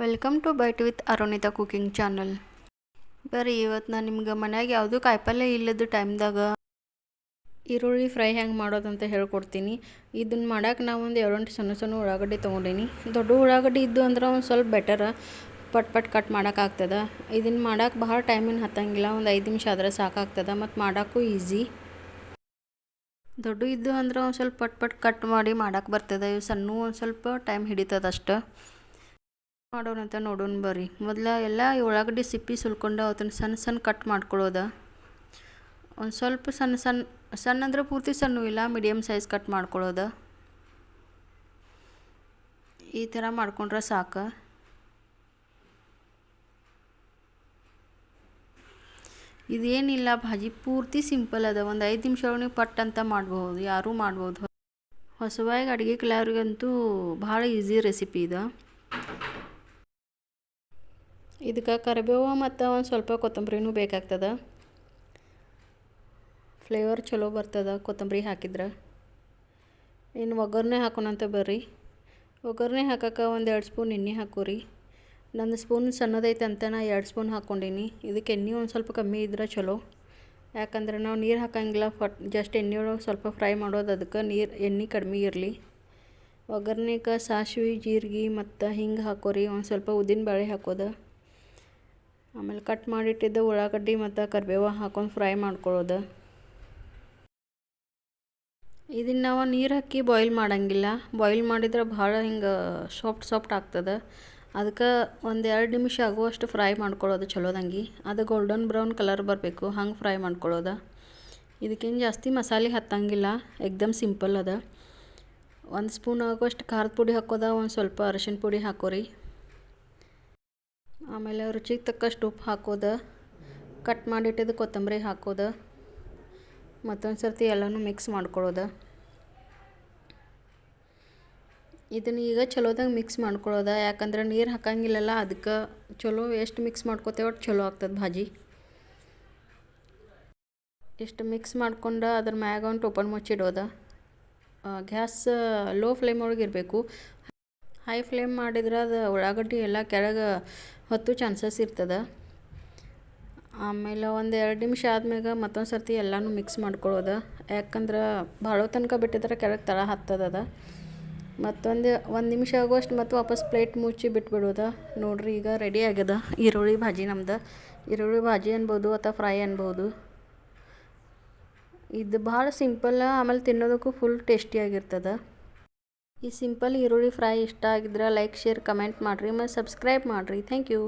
Welcome to bite with Arunita cooking channel ಬರ್ರಿ ಇವತ್ತು ನಾನು ನಿಮ್ಗೆ ಮನ್ಯಾಗ ಯಾವುದೂ ಕಾಯಿಪಲ್ಯ ಇಲ್ಲದ ಟೈಮ್ದಾಗ ಈರುಳ್ಳಿ ಫ್ರೈ ಹೆಂಗೆ ಮಾಡೋದಂತ ಹೇಳ್ಕೊಡ್ತೀನಿ. ಇದನ್ನು ಮಾಡಕ್ಕೆ ನಾವು ಒಂದು ಎರಡು ಸಣ್ಣ ಸಣ್ಣ ಉಳ್ಳಾಗಡ್ಡಿ ತೊಗೊಂಡೀನಿ. ದೊಡ್ಡ ಉಳ್ಳಾಗಡ್ಡಿ ಇದ್ದು ಅಂದ್ರೆ ಒಂದು ಸ್ವಲ್ಪ ಬೆಟರ್ ಪಟ್ ಪಟ್ ಕಟ್ ಮಾಡೋಕ್ಕಾಗ್ತದೆ ಇದನ್ನು ಮಾಡೋಕೆ ಭಾಳ ಟೈಮಿನ ಹತ್ತಂಗಿಲ್ಲ, ಒಂದು ಐದು ನಿಮಿಷ ಆದ್ರೆ ಸಾಕಾಗ್ತದೆ ಮತ್ತು ಮಾಡೋಕ್ಕೂ ಈಸಿ ದೊಡ್ಡ ಇದ್ದು ಅಂದ್ರೆ ಒಂದು ಸ್ವಲ್ಪ ಪಟ್ ಪಟ್ ಕಟ್ ಮಾಡಿ ಮಾಡಕ್ಕೆ ಬರ್ತದೆ, ಇವು ಸಣ್ಣ ಒಂದು ಸ್ವಲ್ಪ ಟೈಮ್ ಹಿಡಿತದೆ ಅಷ್ಟು. ಮಾಡೋಣ ಅಂತ ನೋಡೋಣ ಬರ್ರಿ. ಮೊದಲ ಎಲ್ಲ ಉಳ್ಳಾಗಡ್ಡಿ ಸಿಪ್ಪಿ ಸುಲ್ಕೊಂಡು ಅದನ್ನು ಸಣ್ಣ ಸಣ್ಣ ಕಟ್ ಮಾಡ್ಕೊಳ್ಳೋದ ಒಂದು ಸ್ವಲ್ಪ ಸಣ್ಣ ಸಣ್ಣ ಸಣ್ಣ ಅಂದ್ರೆ ಪೂರ್ತಿ ಸಣ್ಣ ಇಲ್ಲ ಮೀಡಿಯಮ್ ಸೈಜ್ ಕಟ್ ಮಾಡ್ಕೊಳ್ಳೋದ ಈ ಥರ ಮಾಡ್ಕೊಂಡ್ರೆ ಸಾಕು. ಇದೇನಿಲ್ಲ ಭಾಜಿ, ಪೂರ್ತಿ ಸಿಂಪಲ್ ಅದ. ಒಂದು ಐದು ನಿಮಿಷ ಒಳಗೆ ಪಟ್ ಅಂತ ಮಾಡ್ಬೋದು ಯಾರೂ ಮಾಡ್ಬೋದು ಹೊಸವಾಗಿ ಅಡುಗೆ ಕಲಾವ್ರಿಗಂತೂ ಭಾಳ ಈಸಿ ರೆಸಿಪಿ ಇದು. ಇದಕ್ಕೆ ಕರಿಬೇವು ಮತ್ತು ಒಂದು ಸ್ವಲ್ಪ ಕೊತ್ತಂಬರಿನೂ ಬೇಕಾಗ್ತದೆ. ಫ್ಲೇವರ್ ಚಲೋ ಬರ್ತದೆ ಕೊತ್ತಂಬರಿ ಹಾಕಿದ್ರೆ. ಇನ್ನು ಒಗ್ಗರಣೆ ಹಾಕೋಣಂತ ಬರ್ರಿ. ಒಗ್ಗರಣೆ ಹಾಕಕ್ಕೆ ಒಂದು ಎರಡು ಸ್ಪೂನ್ ಎಣ್ಣೆ ಹಾಕೋರಿ. ನನ್ನ ಸ್ಪೂನ್ ಸಣ್ಣದೈತೆ ಅಂತ ನಾ ಎರಡು ಸ್ಪೂನ್ ಹಾಕ್ಕೊಂಡೀನಿ ಇದಕ್ಕೆ ಎಣ್ಣೆ ಒಂದು ಸ್ವಲ್ಪ ಕಮ್ಮಿ ಇದ್ರೆ ಚಲೋ. ಯಾಕಂದ್ರೆ ನಾವು ನೀರು ಹಾಕಂಗಿಲ್ಲ ಫಟ್ ಜಸ್ಟ್ ಎಣ್ಣೆ ಒಳಗೆ ಸ್ವಲ್ಪ ಫ್ರೈ ಮಾಡೋದು ಅದಕ್ಕೆ ನೀರು ಎಣ್ಣೆ ಕಡಿಮೆ ಇರಲಿ. ಒಗ್ಗರಣೆಗೆ ಸಾಸಿವೆ, ಜೀರಿಗೆ ಮತ್ತು ಹಿಂಗೆ ಹಾಕೋರಿ, ಒಂದು ಸ್ವಲ್ಪ ಉದ್ದಿನ ಬೇಳೆ ಹಾಕೋದು. ಆಮೇಲೆ ಕಟ್ ಮಾಡಿಟ್ಟಿದ್ದ ಉಳ್ಳಾಗಡ್ಡಿ ಮತ್ತು ಕರಿಬೇವು ಹಾಕೊಂಡು ಫ್ರೈ ಮಾಡ್ಕೊಳ್ಳೋದು ಇದನ್ನು ನಾವು ನೀರು ಹಾಕಿ ಬಾಯ್ಲ್ ಮಾಡೋಂಗಿಲ್ಲ. ಬಾಯ್ಲ್ ಮಾಡಿದ್ರೆ ಭಾಳ ಹಿಂಗೆ ಸಾಫ್ಟ್ ಸಾಫ್ಟ್ ಆಗ್ತದೆ. ಅದಕ್ಕೆ ಒಂದು ಎರಡು ನಿಮಿಷ ಆಗುವಷ್ಟು ಫ್ರೈ ಮಾಡ್ಕೊಳ್ಳೋದು ಚಲೋದಂಗೆ ಅದು ಗೋಲ್ಡನ್ ಬ್ರೌನ್ ಕಲರ್ ಬರಬೇಕು, ಹಂಗೆ ಫ್ರೈ ಮಾಡ್ಕೊಳ್ಳೋದು ಇದಕ್ಕೇನು ಜಾಸ್ತಿ ಮಸಾಲೆ ಹತ್ತಂಗಿಲ್ಲ, ಎಕ್ದಮ್ ಸಿಂಪಲ್ ಅದ. ಒಂದು ಸ್ಪೂನ್ ಆಗುವಷ್ಟು ಖಾರದ ಪುಡಿ ಹಾಕೋದ, ಒಂದು ಸ್ವಲ್ಪ ಅರಶಿನ ಪುಡಿ ಹಾಕೋರಿ. ಆಮೇಲೆ ರುಚಿಗೆ ತಕ್ಕಷ್ಟು ಉಪ್ಪು ಹಾಕೋದು ಕಟ್ ಮಾಡಿಟ್ಟಿದ್ದು ಕೊತ್ತಂಬರಿ ಹಾಕೋದು, ಮತ್ತೊಂದು ಸರ್ತಿ ಎಲ್ಲನೂ ಮಿಕ್ಸ್ ಮಾಡ್ಕೊಳ್ಳೋದು ಇದನ್ನು ಈಗ ಚಲೋದಾಗ ಮಿಕ್ಸ್ ಮಾಡ್ಕೊಳ್ಳೋದು ಯಾಕಂದ್ರೆ ನೀರು ಹಾಕಂಗಿಲ್ಲಲ್ಲ ಅದಕ್ಕೆ ಚಲೋ ಎಷ್ಟು ಮಿಕ್ಸ್ ಮಾಡ್ಕೋತೇವೆ ಅಷ್ಟು ಚಲೋ ಆಗ್ತದೆ ಭಾಜಿ. ಇಷ್ಟು ಮಿಕ್ಸ್ ಮಾಡ್ಕೊಂಡು ಅದ್ರ ಮ್ಯಾಗ ಒಂದು ಟೋಪನ್ ಮುಚ್ಚಿಡೋದು. ಗ್ಯಾಸ್ ಲೋ ಫ್ಲೇಮ್ ಒಳಗೆ ಇರಬೇಕು. ಹೈ ಫ್ಲೇಮ್ ಮಾಡಿದ್ರೆ ಅದು ಉಳ್ಳಾಗಡ್ಡಿ ಎಲ್ಲ ಕೆಳಗೆ ಹೊತ್ತು ಚಾನ್ಸಸ್ ಇರ್ತದೆ. ಆಮೇಲೆ ಒಂದು ಎರಡು ನಿಮಿಷ ಆದ್ಮ್ಯಾಗ ಮತ್ತೊಂದು ಸರ್ತಿ ಎಲ್ಲನೂ ಮಿಕ್ಸ್ ಮಾಡ್ಕೊಳ್ಳೋದು. ಯಾಕಂದ್ರೆ ಭಾಳ ತನಕ ಬಿಟ್ಟಿದ್ರೆ ಕೆಳಗೆ ತಳ ಹತ್ತದದ ಮತ್ತೊಂದು ಒಂದು ನಿಮಿಷ ಆಗುವಷ್ಟು ಮತ್ತು ವಾಪಸ್ ಪ್ಲೇಟ್ ಮುಚ್ಚಿ ಬಿಟ್ಬಿಡೋದು. ನೋಡ್ರಿ ಈಗ ರೆಡಿ ಆಗ್ಯದ ಈರುಳ್ಳಿ ಭಾಜಿ ನಮ್ದು. ಈರುಳ್ಳಿ ಭಾಜಿ ಅನ್ಬೋದು ಅಥವಾ ಫ್ರೈ ಅನ್ಬೋದು. ಇದು ಭಾಳ ಸಿಂಪಲ್ ಆಮೇಲೆ ತಿನ್ನೋದಕ್ಕೂ ಫುಲ್ ಟೇಸ್ಟಿಯಾಗಿರ್ತದೆ ಈ ಸಿಂಪಲ್ ಈರುಳ್ಳಿ ಫ್ರೈ ಇಷ್ಟ ಆಗಿದ್ರೆ ಲೈಕ್, ಶೇರ್, ಕಮೆಂಟ್ ಮಾಡಿರಿ ಮತ್ತು ಸಬ್ಸ್ಕ್ರೈಬ್ ಮಾಡಿರಿ. Thank you.